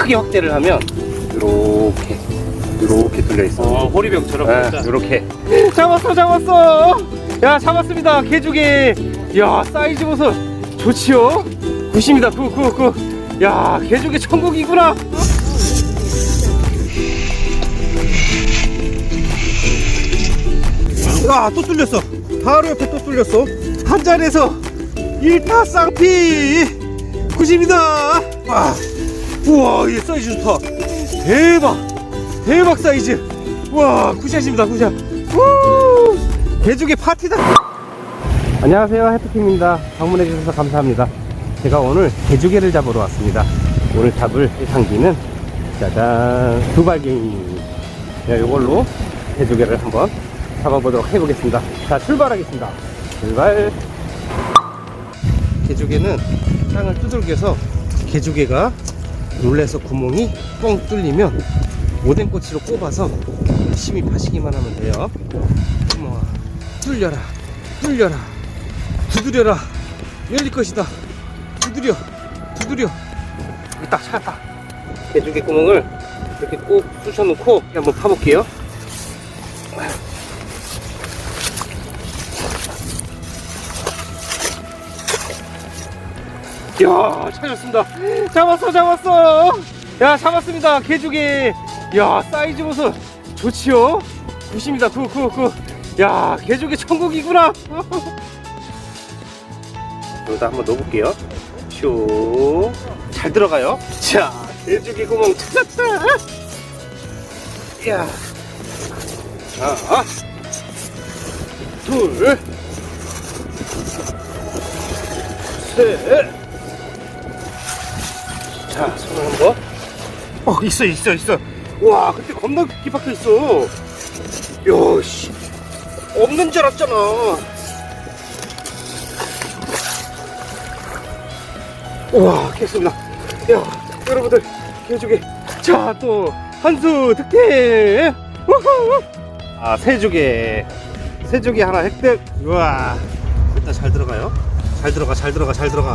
크게 확대를 하면 이렇게 이렇게 뚫려 있어. 어, 호리병처럼 네, 진짜. 이렇게. 잡았어 잡았어! 야 잡았습니다. 개조개 야 사이즈 보소. 좋지요? 굿입니다. 굿굿굿 야 개조개 천국이구나. 아또 뚫렸어. 바로 옆에 또 뚫렸어. 한 잔에서 일타 쌍피. 굿입니다. 와 우와 이 사이즈 좋다. 대박. 대박 사이즈. 와 굿샷입니다 굿샷. 우! 개조개 파티다. 안녕하세요 해피팀입니다. 방문해 주셔서 감사합니다. 제가 오늘 개조개를 잡으러 왔습니다. 오늘 잡을 상기는 짜잔 두발갱이. 자, 이걸로 개조개를 한번 잡아보도록 해보겠습니다. 자 출발하겠습니다. 출발. 개조개는 땅을 두들겨서 개조개가 놀래서 구멍이 뻥 뚫리면 오뎅꼬치로 꼽아서 열심히 파시기만 하면 돼요. 어머, 뚫려라, 뚫려라, 두드려라, 열릴 것이다. 두드려, 두드려. 딱 찾았다. 개조개 구멍을 이렇게 꼭 쑤셔놓고 한번 파볼게요. 야 찾았습니다. 잡았어 잡았어. 야 잡았습니다. 개조개 야 사이즈 보소 좋지요? 굿입니다. 굿굿굿야 개조개 천국이구나. 여기다 한번 넣어볼게요. 슈잘 들어가요. 자 개조개 구멍 찾았다. 야. 하나 둘. 셋. 자, 손을 한번. 어, 있어, 있어, 있어. 와, 근데 겁나 깊이 박혀 있어. 야, 씨. 없는 줄 알았잖아. 우와, 깼습니다. 야, 여러분들, 개조개. 자, 또, 한수 득템. 우후. 아, 새조개. 새조개 하나 획득. 우와. 일단 잘 들어가요. 잘 들어가, 잘 들어가, 잘 들어가.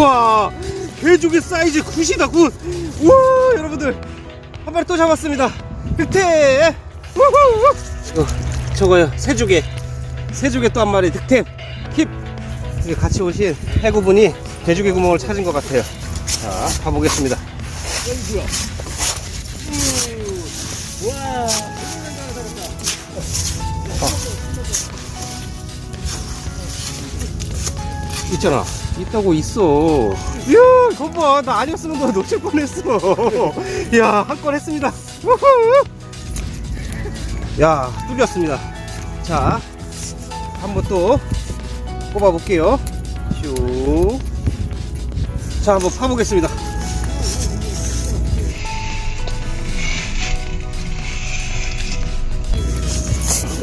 우와 개조개 사이즈 굿이다 굿. 우와 여러분들 한 마리 또 잡았습니다. 득템 우후 이거 저거요 새조개. 새조개 또 한 마리 득템 힙 이게 같이 오신 해구분이 개조개 구멍을 찾은 것 같아요. 자 가보겠습니다. 있잖아. 있다고 있어. 이야, 거봐. 나 아니었으면 너 놓칠 뻔했어. 야, 한 건 했습니다. 야, 뚫렸습니다. 자, 한번 또 뽑아볼게요. 슈. 자, 한번 파보겠습니다.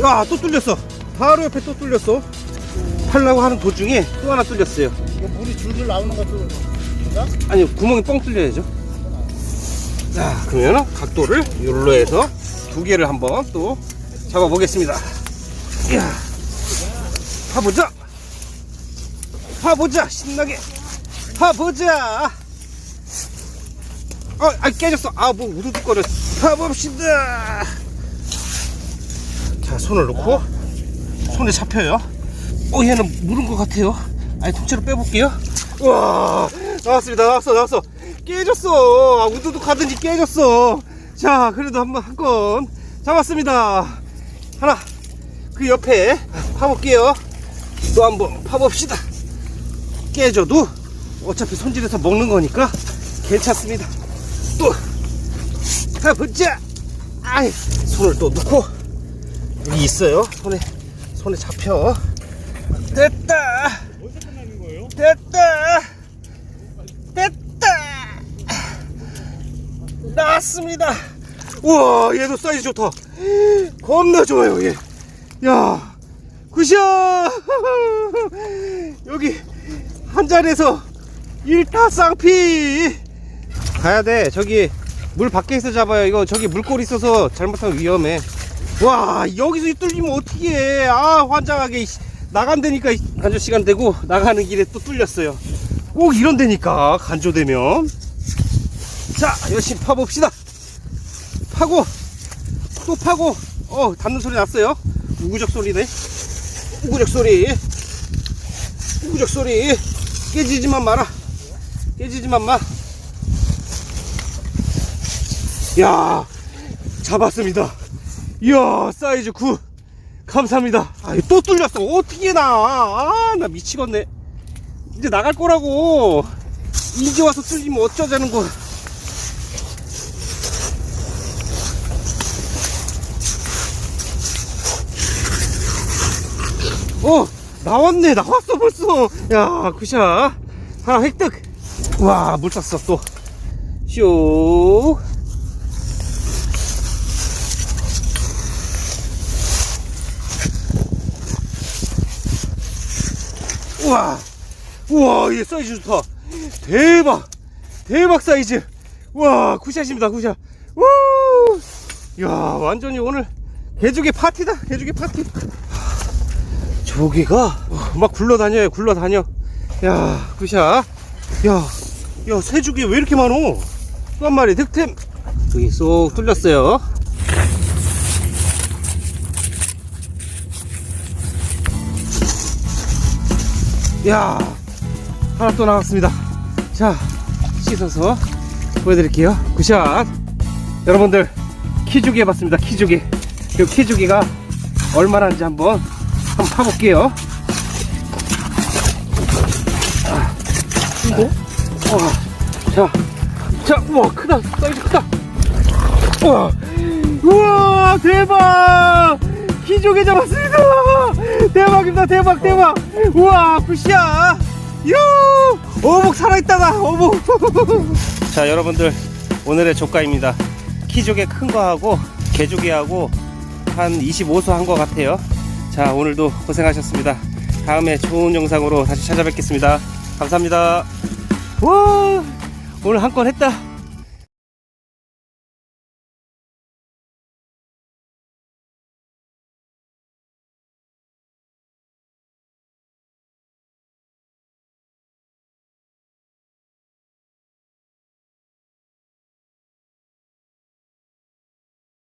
야, 또 뚫렸어. 바로 옆에 또 뚫렸어. 팔라고 하는 도중에 또 하나 뚫렸어요. 이거 물이 줄줄 나오는 것도 진짜? 아니 구멍이 뻥 뚫려야죠. 자 그러면 각도를 요로 해서 두 개를 한번 또 잡아보겠습니다. 이야, 파보자. 파보자 신나게 파보자. 어, 아 깨졌어. 아뭐 우두둑거려. 파봅시다. 자 손을 놓고 손에 잡혀요. 어 얘는 물은 것 같아요. 아니 통째로 빼볼게요. 와 나왔습니다. 나왔어 나왔어. 깨졌어. 아, 우두둑 가든지 깨졌어. 자 그래도 한번 한 건 잡았습니다. 하나 그 옆에 파볼게요. 또 한번 파봅시다. 깨져도 어차피 손질해서 먹는 거니까 괜찮습니다. 또 파보자. 아이 손을 또 넣고 여기 있어요. 손에 손에 잡혀. 됐다. 됐다. 나왔습니다. 우와, 얘도 사이즈 좋다. 겁나 좋아요, 얘. 야, 굿샷! 여기 한 잔에서 일타 쌍피. 가야 돼. 저기 물 밖에 있어 잡아요. 이거 저기 물골 있어서 잘못하면 위험해. 와 여기서 뚫리면 어떻게 해? 아 환장하게. 나간다니까 이- 간조 시간 되고 나가는 길에 또 뚫렸어요. 꼭 이런다니까 간조되면. 자 열심히 파봅시다. 파고 또 파고 어 닿는 소리 났어요. 우구적 소리네. 우구적 소리. 우구적 소리. 깨지지만 마라. 깨지지만 마. 야 잡았습니다. 이야 사이즈 9 감사합니다 아, 또 뚫렸어 어떻게 나아나 미치겠네 이제 나갈 거라고 이제 와서 뚫리면 어쩌자는 거 어 나왔네. 나왔어 벌써. 야 굿샷. 하나 획득. 와 물 쐈어 또쇼. 우와. 우와 얘 사이즈 좋다. 대박. 대박 사이즈. 와 굿샷입니다 굿샷. 우야 완전히 오늘 개조개 파티다 개조개 파티 조개가? 막 굴러다녀요 굴러다녀. 야 굿샷. 야야 새조개 왜 이렇게 많어? 또 한 마리 득템. 여기 쏙 뚫렸어요. 야 하나 또 나왔습니다. 자 씻어서 보여드릴게요. 굿샷. 여러분들 키주기 해봤습니다 키주기 이 키주기가 얼마나인지 한번 한번 파볼게요. 아, 이거? 어, 자, 자, 우와 크다 사이즈 크다. 우와 우와 대박! 키조개 잡았습니다! 대박입니다 대박 대박! 우와 굿이야 유! 어묵 살아있다가 어묵! 자 여러분들 오늘의 조가입니다. 키조개 큰 거하고 개조개하고 한 25소 한것 같아요 자 오늘도 고생하셨습니다. 다음에 좋은 영상으로 다시 찾아뵙겠습니다. 감사합니다. 와 오늘 한 건 했다